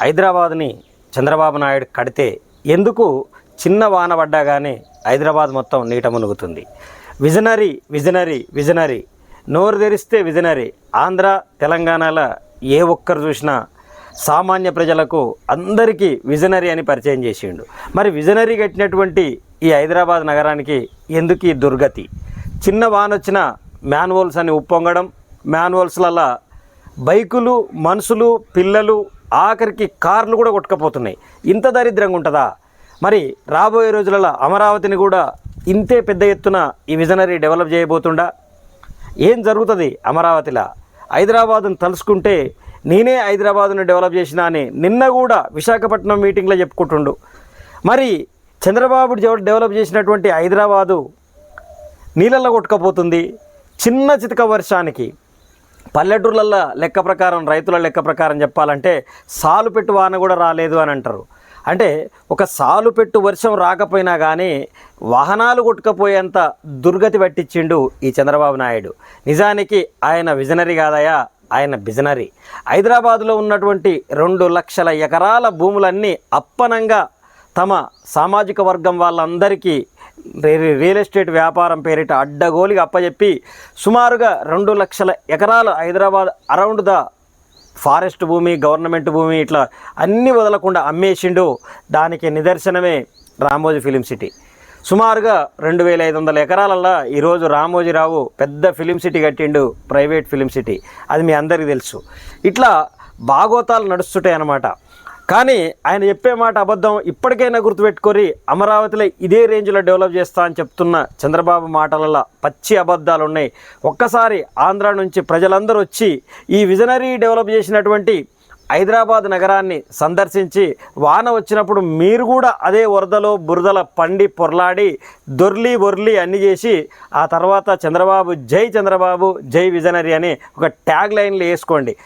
హైదరాబాద్ని చంద్రబాబు నాయుడు కడితే ఎందుకు చిన్న వాన పడ్డా కానీ హైదరాబాద్ మొత్తం నీట మునుగుతుంది. Visionary visionary visionary. నోరు తెరిస్తే విజనరీ. ఆంధ్ర తెలంగాణల ఏ ఒక్కరు చూసినా సామాన్య ప్రజలకు అందరికీ విజనరీ అని పరిచయం చేసిండు. మరి విజనరీ కట్టినటువంటి ఈ హైదరాబాద్ నగరానికి ఎందుకు ఈ దుర్గతి? చిన్న వాన వచ్చిన మాన్యువల్స్ అని ఉప్పొంగడం మాన్యువల్స్లల్లా బైకులు మనుషులు పిల్లలు ఆఖరికి కార్లు కూడా కొట్టుకపోతున్నాయి. ఇంత దరిద్రంగా ఉంటుందా? మరి రాబోయే రోజులలో అమరావతిని కూడా ఇంతే పెద్ద ఎత్తున ఈ విజనరీ డెవలప్ చేయబోతుండా? ఏం జరుగుతుంది అమరావతిలో? హైదరాబాదును తలుసుకుంటే నేనే హైదరాబాదును డెవలప్ చేసినా అని నిన్న కూడా విశాఖపట్నం మీటింగ్లో చెప్పుకుంటుండు. మరి చంద్రబాబు డెవలప్ చేసినటువంటి హైదరాబాదు నీళ్ళల్లో కొట్టుకపోతుంది. చిన్న చితక వర్షానికి పల్లెటూర్లల్లో లెక్క ప్రకారం రైతుల లెక్క ప్రకారం చెప్పాలంటే సాలు పెట్టు వాన కూడా రాలేదు అని అంటారు. అంటే ఒక సాలు పెట్టు వర్షం రాకపోయినా కానీ వాహనాలు కొట్టుకపోయేంత దుర్గతి పట్టించిండు ఈ చంద్రబాబు నాయుడు. నిజానికి ఆయన విజనరీ కాదయా ఆయన బిజనరీ. హైదరాబాదులో ఉన్నటువంటి రెండు లక్షల ఎకరాల భూములన్నీ అప్పనంగా తమ సామాజిక వర్గం వాళ్ళందరికీ రియల్ ఎస్టేట్ వ్యాపారం పేరిట అడ్డగోలికి అప్పచెప్పి సుమారుగా రెండు లక్షల ఎకరాలు హైదరాబాద్ అరౌండ్ ద ఫారెస్ట్ భూమి గవర్నమెంట్ భూమి ఇట్లా అన్నీ వదలకుండా అమ్మేసిండు. దానికి నిదర్శనమే రామోజీ ఫిలిం సిటీ. సుమారుగా రెండు వేల ఐదు వందల ఎకరాలల్లో ఈరోజు రామోజీరావు పెద్ద ఫిలిం సిటీ కట్టిండు ప్రైవేట్ ఫిలిం సిటీ. అది మీ అందరికీ తెలుసు. ఇట్లా భాగోతాలు నడుస్తుంటాయి అన్నమాట కానీ ఆయన చెప్పే మాట అబద్ధం ఇప్పటికైనా గుర్తుపెట్టుకొని అమరావతిలో ఇదే రేంజ్లో డెవలప్ చేస్తా అని చెప్తున్న చంద్రబాబు మాటలలో పచ్చి అబద్ధాలు ఉన్నాయి ఒక్కసారి ఆంధ్ర నుంచి ప్రజలందరూ వచ్చి ఈ విజనరీ డెవలప్ చేసినటువంటి హైదరాబాద్ నగరాన్ని సందర్శించి వాన వచ్చినప్పుడు మీరు కూడా అదే వరదలో బురదల పండి పొర్లాడి దొర్లి బొర్లి అన్ని చేసి ఆ తర్వాత చంద్రబాబు జై చంద్రబాబు జై విజనరీ అని ఒక ట్యాగ్ లైన్లు వేసుకోండి.